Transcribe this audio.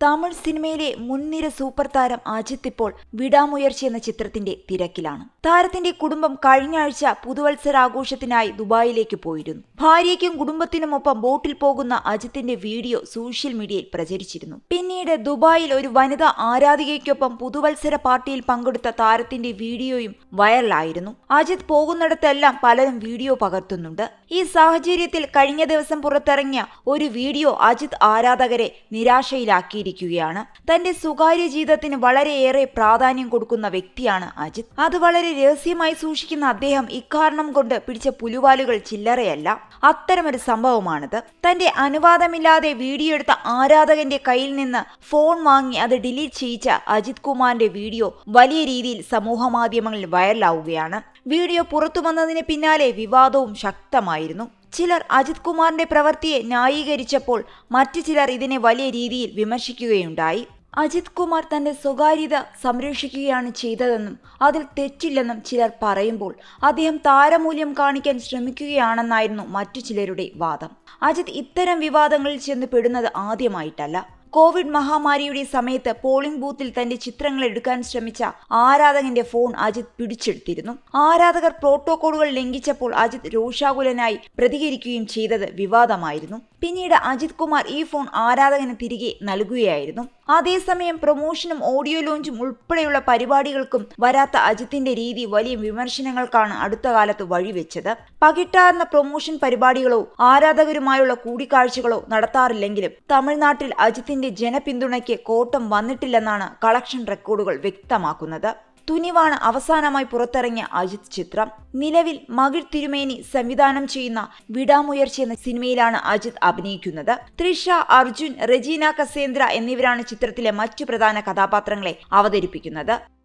തമിഴ് സിനിമയിലെ മുൻനിര സൂപ്പർ താരം അജിത്ത് ഇപ്പോൾ വിടാമുയർച്ച എന്ന ചിത്രത്തിന്റെ തിരക്കിലാണ്. താരത്തിന്റെ കുടുംബം കഴിഞ്ഞ ആഴ്ച പുതുവത്സരാഘോഷത്തിനായി ദുബായിലേക്ക് പോയിരുന്നു. ഭാര്യയ്ക്കും കുടുംബത്തിനുമൊപ്പം ബോട്ടിൽ പോകുന്ന അജിത്തിന്റെ വീഡിയോ സോഷ്യൽ മീഡിയയിൽ പ്രചരിച്ചിരുന്നു. പിന്നീട് ദുബായിൽ ഒരു വനിതാ ആരാധികയ്ക്കൊപ്പം പുതുവത്സര പാർട്ടിയിൽ പങ്കെടുത്ത താരത്തിന്റെ വീഡിയോയും വൈറലായിരുന്നു. അജിത് പോകുന്നിടത്തെല്ലാം പലരും വീഡിയോ പകർത്തുന്നുണ്ട്. ഈ സാഹചര്യത്തിൽ കഴിഞ്ഞ ദിവസം പുറത്തിറങ്ങിയ ഒരു വീഡിയോ അജിത് ആരാധകരെ നിരാശയിലാക്കിയിരിക്കുകയാണ് തന്റെ സ്വകാര്യ ജീവിതത്തിന് വളരെയേറെ പ്രാധാന്യം കൊടുക്കുന്ന വ്യക്തിയാണ് അജിത്. അത് വളരെ രഹസ്യമായി സൂക്ഷിക്കുന്ന അദ്ദേഹം ഇക്കാരണം കൊണ്ട് പിടിച്ച പുലുവാലുകൾ ചില്ലറയല്ല. അത്തരമൊരു സംഭവമാണിത്. തന്റെ അനുവാദമില്ലാതെ വീഡിയോ എടുത്ത ആരാധകന്റെ കയ്യിൽ നിന്ന് ഫോൺ വാങ്ങി അത് ഡിലീറ്റ് ചെയ്യിച്ച അജിത് കുമാറിന്റെ വീഡിയോ വലിയ രീതിയിൽ സമൂഹ മാധ്യമങ്ങളിൽ വൈറലാവുകയാണ്. വീഡിയോ പുറത്തു വന്നതിന് പിന്നാലെ വിവാദവും ശക്തമായിരുന്നു. ചിലർ അജിത് കുമാറിന്റെ പ്രവൃത്തിയെ ന്യായീകരിച്ചപ്പോൾ മറ്റു ചിലർ ഇതിനെ വലിയ രീതിയിൽ വിമർശിക്കുകയുണ്ടായി. അജിത് കുമാർ തന്റെ സ്വകാര്യത സംരക്ഷിക്കുകയാണ് ചെയ്തതെന്നും അതിൽ തെറ്റില്ലെന്നും ചിലർ പറയുമ്പോൾ അദ്ദേഹം താരമൂല്യം കാണിക്കാൻ ശ്രമിക്കുകയാണെന്നായിരുന്നു മറ്റു ചിലരുടെ വാദം. അജിത് ഇത്തരം വിവാദങ്ങളിൽ ചെന്ന് പെടുന്നത് ആദ്യമായിട്ടല്ല. കോവിഡ് മഹാമാരിയുടെ സമയത്ത് പോളിംഗ് ബൂത്തിൽ തന്റെ ചിത്രങ്ങൾ എടുക്കാൻ ശ്രമിച്ച ആരാധകന്റെ ഫോൺ അജിത് പിടിച്ചെടുത്തിരുന്നു. ആരാധകർ പ്രോട്ടോകോളുകൾ ലംഘിച്ചപ്പോൾ അജിത് രോഷാകുലനായി പ്രതികരിക്കുകയും ചെയ്തത് വിവാദമായിരുന്നു. പിന്നീട് അജിത് കുമാർ ഈ ഫോൺ ആരാധകന് തിരികെ നൽകുകയായിരുന്നു. അതേസമയം പ്രൊമോഷനും ഓഡിയോ ലോഞ്ചും ഉൾപ്പെടെയുള്ള പരിപാടികൾക്കും വരാത്ത അജിത്തിന്റെ രീതി വലിയ വിമർശനങ്ങൾക്കാണ് അടുത്ത കാലത്ത് വഴിവെച്ചത്. പകിട്ടാർന്ന പ്രൊമോഷൻ പരിപാടികളോ ആരാധകരുമായുള്ള കൂടിക്കാഴ്ചകളോ നടത്താറില്ലെങ്കിലും തമിഴ്നാട്ടിൽ അജിത്തിന്റെ ജനപിന്തുണയ്ക്ക് കോട്ടം വന്നിട്ടില്ലെന്നാണ് കളക്ഷൻ റെക്കോർഡുകൾ വ്യക്തമാക്കുന്നത്. തുനിവാണ് അവസാനമായി പുറത്തിറങ്ങിയ അജിത് ചിത്രം. നിലവിൽ മകിഴ് തിരുമേനി സംവിധാനം ചെയ്യുന്ന വിടാമുയർച്ച എന്ന സിനിമയിലാണ് അജിത് അഭിനയിക്കുന്നത്. ത്രിഷ അർജുൻ റെജീന കസേന്ദ്ര എന്നിവരാണ് ചിത്രത്തിലെ മറ്റു പ്രധാന കഥാപാത്രങ്ങളെ അവതരിപ്പിക്കുന്നത്.